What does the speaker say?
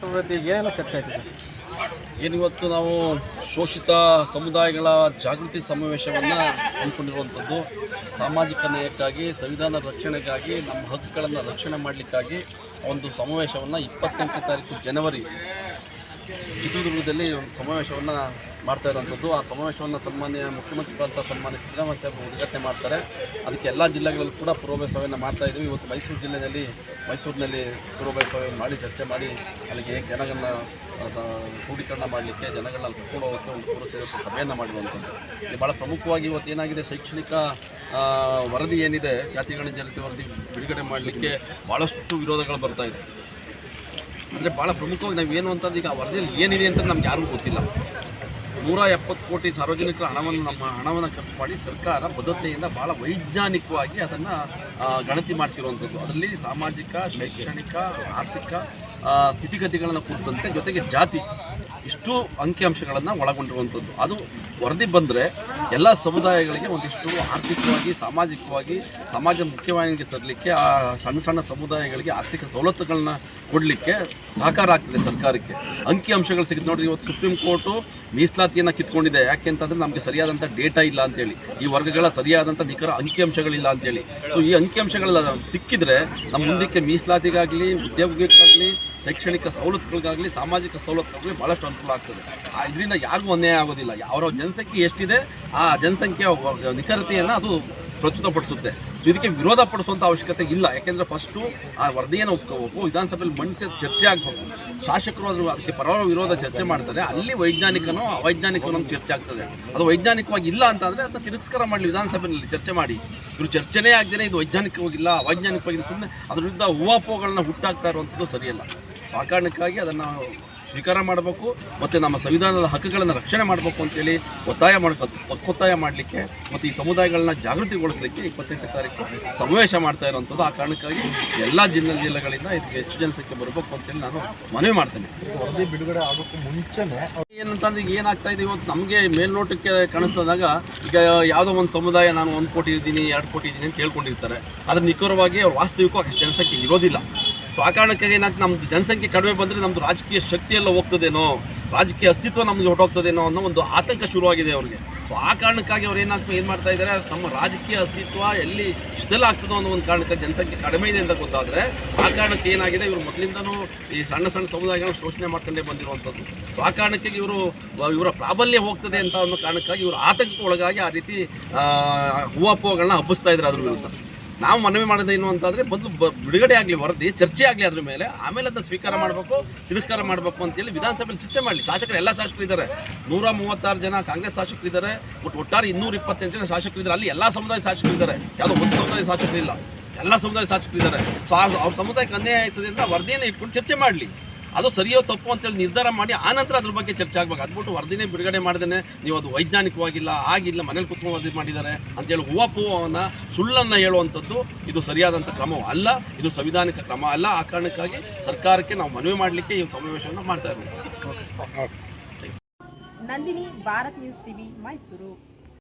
ಆಯ್ತು ಇವತ್ತು ನಾವು ಶೋಷಿತ ಸಮುದಾಯಗಳ ಜಾಗೃತಿ ಸಮಾವೇಶವನ್ನು ಹಮ್ಮಿಕೊಂಡಿರುವಂಥದ್ದು. ಸಾಮಾಜಿಕ ನ್ಯಾಯಕ್ಕಾಗಿ, ಸಂವಿಧಾನ ರಕ್ಷಣೆಗಾಗಿ, ನಮ್ಮ ಹಕ್ಕುಗಳನ್ನು ರಕ್ಷಣೆ ಮಾಡಲಿಕ್ಕಾಗಿ ಒಂದು ಸಮಾವೇಶವನ್ನು ಇಪ್ಪತ್ತೆಂಟನೇ ತಾರೀಕು ಜನವರಿ ಚಿತ್ರದುರ್ಗದಲ್ಲಿ ಒಂದು ಸಮಾವೇಶವನ್ನು ಮಾಡ್ತಾ ಇರುವಂಥದ್ದು. ಆ ಸಮಾವೇಶವನ್ನು ಸನ್ಮಾನ್ಯ ಮುಖ್ಯಮಂತ್ರಿಗಳಂತ ಸನ್ಮಾನ್ಯ ಸಿದ್ದರಾಮಯ್ಯ ಸಾಹೇಬರು ಉದ್ಘಾಟನೆ ಮಾಡ್ತಾರೆ. ಅದಕ್ಕೆ ಎಲ್ಲ ಜಿಲ್ಲೆಗಳಲ್ಲೂ ಕೂಡ ಪೂರ್ವಭಾವಿ ಸಭೆಯನ್ನು ಮಾಡ್ತಾ ಇದ್ದೀವಿ. ಇವತ್ತು ಮೈಸೂರು ಜಿಲ್ಲೆಯಲ್ಲಿ, ಮೈಸೂರಿನಲ್ಲಿ ಪೂರ್ವಭಾವಿ ಸಭೆ ಮಾಡಿ, ಚರ್ಚೆ ಮಾಡಿ, ಅಲ್ಲಿಗೆ ಹೇಗೆ ಜನಗಳನ್ನ ಕ್ರೋಢೀಕರಣ ಮಾಡಲಿಕ್ಕೆ, ಜನಗಳನ್ನ ಕರ್ಕೊಂಡು ಹೋಗೋಕ್ಕೆ ಒಂದು ಪೂರ್ವ ಸಭೆಯನ್ನು ಮಾಡಿರುವಂಥದ್ದು ಇಲ್ಲಿ ಭಾಳ ಪ್ರಮುಖವಾಗಿ ಇವತ್ತು ಏನಾಗಿದೆ, ಶೈಕ್ಷಣಿಕ ವರದಿ ಏನಿದೆ, ಜಾತಿ ಗಣತಿ ವರದಿ ಬಿಡುಗಡೆ ಮಾಡಲಿಕ್ಕೆ ಭಾಳಷ್ಟು ವಿರೋಧಗಳು ಬರ್ತಾ ಇದೆ. ಅಂದರೆ ಭಾಳ ಪ್ರಮುಖವಾಗಿ ನಾವು ಏನು ಅಂತಂದ್ರೆ ಈಗ ಆ ವರದಿಯಲ್ಲಿ ಏನಿದೆ ಅಂತ ನಮ್ಗೆ ಯಾರಿಗೂ ಗೊತ್ತಿಲ್ಲ. ನೂರ ಎಪ್ಪತ್ತು ಕೋಟಿ ಸಾರ್ವಜನಿಕರ ಹಣವನ್ನು ನಮ್ಮ ಹಣವನ್ನು ಖರ್ಚು ಮಾಡಿ ಸರ್ಕಾರ ಬದ್ಧತೆಯಿಂದ ಭಾಳ ವೈಜ್ಞಾನಿಕವಾಗಿ ಅದನ್ನು ಗಣತಿ ಮಾಡಿಸಿರುವಂಥದ್ದು. ಅದರಲ್ಲಿ ಸಾಮಾಜಿಕ, ಶೈಕ್ಷಣಿಕ, ಆರ್ಥಿಕ ಸ್ಥಿತಿಗತಿಗಳನ್ನು ಕುರಿತಂತೆ ಜೊತೆಗೆ ಜಾತಿ. ಇಷ್ಟು ಅಂಕಿಅಂಶಗಳನ್ನು ಒಳಗೊಂಡಿರುವಂಥದ್ದು. ಅದು ವರದಿ ಬಂದರೆ ಎಲ್ಲ ಸಮುದಾಯಗಳಿಗೆ ಒಂದಿಷ್ಟು ಆರ್ಥಿಕವಾಗಿ, ಸಾಮಾಜಿಕವಾಗಿ, ಸಮಾಜ ಮುಖ್ಯವಾಹಿನಿಗೆ ತರಲಿಕ್ಕೆ, ಆ ಸಣ್ಣ ಸಣ್ಣ ಸಮುದಾಯಗಳಿಗೆ ಆರ್ಥಿಕ ಸವಲತ್ತುಗಳನ್ನ ಕೊಡಲಿಕ್ಕೆ ಸಹಕಾರ ಆಗ್ತದೆ ಸರ್ಕಾರಕ್ಕೆ. ಅಂಕಿಅಂಶಗಳು ಸಿಗುತ್ತೆ ನೋಡಿ ಇವತ್ತು ಸುಪ್ರೀಂ ಕೋರ್ಟು ಮೀಸಲಾತಿಯನ್ನು ಕಿತ್ಕೊಂಡಿದೆ. ಯಾಕೆ ಅಂತಂದರೆ ನಮಗೆ ಸರಿಯಾದಂಥ ಡೇಟಾ ಇಲ್ಲ ಅಂತೇಳಿ. ಈ ವರ್ಗಗಳ ಸರಿಯಾದಂಥ ನಿಖರ ಅಂಕಿಅಂಶಗಳಿಲ್ಲ ಅಂತೇಳಿ. ಸೊ ಈ ಅಂಕಿಅಂಶಗಳೆಲ್ಲ ಸಿಕ್ಕಿದ್ರೆ ನಮ್ಮ ಮುಂದಕ್ಕೆ ಮೀಸಲಾತಿಗಾಗಲಿ ಉದ್ಯೋಗಕ್ಕಾಗಲಿ ಶೈಕ್ಷಣಿಕ ಸವಲತ್ತುಗಳಿಗಾಗಲಿ, ಸಾಮಾಜಿಕ ಸವಲತ್ತುಗಳಿಗೆ ಭಾಳಷ್ಟು ಅನುಕೂಲ ಆಗ್ತದೆ. ಇದರಿಂದ ಯಾರಿಗೂ ಅನ್ಯಾಯ ಆಗೋದಿಲ್ಲ. ಅವರ ಜನಸಂಖ್ಯೆ ಎಷ್ಟಿದೆ, ಆ ಜನಸಂಖ್ಯೆಯ ನಿಖರತೆಯನ್ನು ಅದು ಪ್ರಸ್ತುತಪಡಿಸುತ್ತೆ. ಸೊ ಇದಕ್ಕೆ ವಿರೋಧ ಪಡಿಸುವಂಥ ಅವಶ್ಯಕತೆ ಇಲ್ಲ. ಯಾಕೆಂದರೆ ಫಸ್ಟು ಆ ವರದಿಯನ್ನು ಒಪ್ಕೋಬೇಕು, ವಿಧಾನಸಭೆಯಲ್ಲಿ ಮಂಡಿಸಿ ಚರ್ಚೆ ಆಗಬೇಕು. ಶಾಸಕರು ಅದ್ರ ಅದಕ್ಕೆ ಪರ ವಿರೋಧ ಚರ್ಚೆ ಮಾಡ್ತಾರೆ. ಅಲ್ಲಿ ವೈಜ್ಞಾನಿಕನೋ, ಅವೈಜ್ಞಾನಿಕನೋ ಅಂತ ಚರ್ಚೆ ಆಗ್ತದೆ. ಅದು ವೈಜ್ಞಾನಿಕವಾಗಿ ಇಲ್ಲ ಅಂತಂದರೆ ಅದನ್ನು ತಿರಸ್ಕಾರ ಮಾಡಲಿ ವಿಧಾನಸಭೆಯಲ್ಲಿ ಚರ್ಚೆ ಮಾಡಿ. ಇವರು ಚರ್ಚೆನೇ ಆಗದೇ ಇದು ವೈಜ್ಞಾನಿಕವಾಗಿಲ್ಲ, ಅವೈಜ್ಞಾನಿಕವಾಗಿ ಸುಮ್ಮನೆ ಅದರಿಂದ ಹೂವಾಪೋಗಳನ್ನ ಹುಟ್ಟಾಗ್ತಾ ಇರುವಂಥದ್ದು ಸರಿಯಲ್ಲ. ಆ ಕಾರಣಕ್ಕಾಗಿ ಅದನ್ನು ಸ್ವೀಕಾರ ಮಾಡಬೇಕು ಮತ್ತು ನಮ್ಮ ಸಂವಿಧಾನದ ಹಕ್ಕುಗಳನ್ನು ರಕ್ಷಣೆ ಮಾಡಬೇಕು ಅಂತೇಳಿ ಒತ್ತಾಯ ಮಾಡಿ ಒತ್ತಾಯ ಮಾಡಲಿಕ್ಕೆ ಮತ್ತು ಈ ಸಮುದಾಯಗಳನ್ನ ಜಾಗೃತಿಗೊಳಿಸಲಿಕ್ಕೆ ಇಪ್ಪತ್ತೆಂಟನೇ ತಾರೀಕು ಸಮಾವೇಶ ಮಾಡ್ತಾ ಇರುವಂಥದ್ದು ಆ ಕಾರಣಕ್ಕಾಗಿ ಎಲ್ಲ ಜಿಲ್ಲೆ ಜಿಲ್ಲೆಗಳಿಂದ ಇದಕ್ಕೆ ಹೆಚ್ಚು ಜನಸಂಖ್ಯೆ ಬರಬೇಕು ಅಂತೇಳಿ ನಾನು ಮನವಿ ಮಾಡ್ತೇನೆ. ವರದಿ ಬಿಡುಗಡೆ ಆಗೋಕ್ಕೂ ಮುಂಚೆನೇ ಏನಂತಂದ್ರೆ ಈಗ ಏನಾಗ್ತಾ ಇದೆ ಇವತ್ತು ನಮಗೆ ಮೇಲ್ನೋಟಕ್ಕೆ ಕಾಣಿಸ್ತಾದಾಗ ಈಗ ಯಾವುದೋ ಒಂದು ಸಮುದಾಯ ನಾನು ಒಂದು ಕೋಟಿ ಇದ್ದೀನಿ ಎರಡು ಕೋಟಿ ಇದ್ದೀನಿ ಅಂತ ಹೇಳ್ಕೊಂಡಿರ್ತಾರೆ. ಆದರೆ ನಿಖರವಾಗಿ ಅವ್ರು ವಾಸ್ತವಿಕವಾಗಿ ಅಷ್ಟು ಜನಸಂಖ್ಯೆ ಇರೋದಿಲ್ಲ. ಸೊ ಆ ಕಾರಣಕ್ಕಾಗಿ ಏನಾಗ್ತದೆ ನಮ್ಮದು ಜನಸಂಖ್ಯೆ ಕಡಿಮೆ ಬಂದರೆ ನಮ್ಮದು ರಾಜಕೀಯ ಶಕ್ತಿ ಎಲ್ಲ ಹೋಗ್ತದೇನೋ ರಾಜಕೀಯ ಅಸ್ತಿತ್ವ ನಮಗೆ ಹೊರಟೋಗ್ತದೇನೋ ಅನ್ನೋ ಒಂದು ಆತಂಕ ಶುರುವಾಗಿದೆ ಅವ್ರಿಗೆ. ಸೊ ಆ ಕಾರಣಕ್ಕಾಗಿ ಅವ್ರು ಏನಾಗ್ತದೆ ಏನು ಮಾಡ್ತಾ ಇದ್ದಾರೆ? ನಮ್ಮ ರಾಜಕೀಯ ಅಸ್ತಿತ್ವ ಎಲ್ಲಿ ಶಿಥಿಲ ಆಗ್ತದೋ ಅನ್ನೋ ಒಂದು ಕಾರಣಕ್ಕೆ ಜನಸಂಖ್ಯೆ ಕಡಿಮೆ ಇದೆ ಅಂತ ಗೊತ್ತಾದರೆ ಆ ಕಾರಣಕ್ಕೆ ಏನಾಗಿದೆ? ಇವರು ಮೊದಲಿಂದನೂ ಈ ಸಣ್ಣ ಸಣ್ಣ ಸಮುದಾಯಗಳನ್ನ ಶೋಷಣೆ ಮಾಡ್ಕೊಂಡೇ ಬಂದಿರುವಂಥದ್ದು. ಸೊ ಆ ಕಾರಣಕ್ಕೆ ಇವರು ಇವರ ಪ್ರಾಬಲ್ಯ ಹೋಗ್ತದೆ ಅಂತ ಅನ್ನೋ ಕಾರಣಕ್ಕಾಗಿ ಇವರು ಆತಂಕಕ್ಕೆ ಒಳಗಾಗಿ ಆ ರೀತಿ ಆ, ಹೂವಾಪೋಗಳನ್ನ ಹಬ್ಬಿಸ್ತಾ ಇದ್ದಾರೆ ಅದ್ರ ವಿರುದ್ಧ. ನಾವು ಮನವಿ ಮಾಡೋದು ಏನು ಅಂತಂದರೆ ಮೊದಲು ಬಿಡುಗಡೆ ಆಗಲಿ, ವರದಿ, ಚರ್ಚೆ ಆಗಲಿ ಅದ್ರ ಮೇಲೆ ಆಮೇಲೆ ಅದನ್ನ ಸ್ವೀಕಾರ ಮಾಡಬೇಕು, ತಿರಸ್ಕಾರ ಮಾಡಬೇಕು ಅಂತೇಳಿ ವಿಧಾನಸಭೆಯಲ್ಲಿ ಚರ್ಚೆ ಮಾಡಲಿ. ಶಾಸಕರು ಎಲ್ಲ ಶಾಸಕರು ಇದ್ದಾರೆ. ನೂರ ಮೂವತ್ತಾರು ಜನ ಕಾಂಗ್ರೆಸ್ ಶಾಸಕರು ಇದ್ದಾರೆ. ಒಟ್ಟು ಒಟ್ಟಾರೆ ಇನ್ನೂರ ಇಪ್ಪತ್ತೆಂಟು ಜನ ಶಾಸಕರು ಇದ್ದಾರೆ. ಅಲ್ಲಿ ಎಲ್ಲ ಸಮುದಾಯ ಶಾಸಕರು ಇದ್ದಾರೆ. ಯಾವುದೋ ಒಂದು ಸಮುದಾಯ ಶಾಸಕರು ಇಲ್ಲ. ಎಲ್ಲ ಸಮುದಾಯ ಶಾಸಕರು ಇದ್ದಾರೆ. ಸೊ ಅವ್ರ ಸಮುದಾಯಕ್ಕೆ ಅನ್ಯಾಯ ಆಯ್ತದೆ ಅಂತ ವರದಿಯನ್ನು ಇಟ್ಕೊಂಡು ಚರ್ಚೆ ಮಾಡಲಿ. ಅದು ಸರಿಯೋ ತಪ್ಪು ಅಂತೇಳಿ ನಿರ್ಧಾರ ಮಾಡಿ ಆನಂತರ ಅದ್ರ ಬಗ್ಗೆ ಚರ್ಚೆ ಆಗ್ಬೇಕು. ಅದ್ಬಿಟ್ಟು ವರದಿನೇ ಬಿಡುಗಡೆ ಮಾಡ್ದೇನೆ ನೀವು ಅದು ವೈಜ್ಞಾನಿಕವಾಗಿಲ್ಲ ಆಗಿಲ್ಲ ಮನೇಲಿ ಕುತ್ಕೊಂಡು ವರದಿ ಮಾಡಿದ್ದಾರೆ ಅಂತೇಳಿ ಹೂವಪೂವವನ್ನು ಸುಳ್ಳನ್ನು ಹೇಳುವಂಥದ್ದು ಇದು ಸರಿಯಾದಂಥ ಕ್ರಮ ಅಲ್ಲ ಇದು ಸಂವಿಧಾನಿಕ ಕ್ರಮ ಅಲ್ಲ. ಆ ಕಾರಣಕ್ಕಾಗಿ ಸರ್ಕಾರಕ್ಕೆ ನಾವು ಮನವಿ ಮಾಡಲಿಕ್ಕೆ ಈ ಸಮಾವೇಶವನ್ನು ಮಾಡ್ತಾ ಇದ್ದೀವಿ. Nandini Bharat news TV Mysuru.